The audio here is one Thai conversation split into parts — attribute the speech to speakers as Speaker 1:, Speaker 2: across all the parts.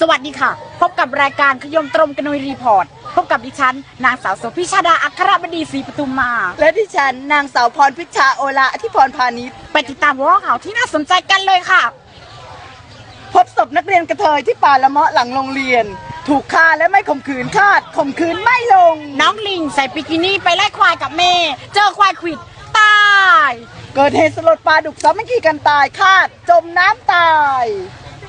Speaker 1: สวัสดีค่ะ พบกับรายการขยมตรงกนยรีพอร์ต พบกับดิฉัน นางสาวโสภิชาดาอัครบดีศรีปทุมมา
Speaker 2: และดิฉันนางสาวพรพิชชาโอละที่พรพาณิชย์
Speaker 1: ไปติดตามหัวข้อข่าวที่น่าสนใจกันเลยค่ะ
Speaker 2: พบศพนักเรียนกระเทยที่ป่าละเมาะหลังโรงเรียน ถูกฆ่าและไม่ข่มขืนคาดข่มขืนไม่ลง
Speaker 1: น้องลิงใส่บิกินี่ไปไล่ควายกับเมย์เจอควายขวิดตาย
Speaker 2: เกิดเหตุสลดปลาดุกซ้ำไม่ขี่กันตายคาด จมน้ำตาย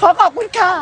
Speaker 2: ขอขอบคุณค่ะ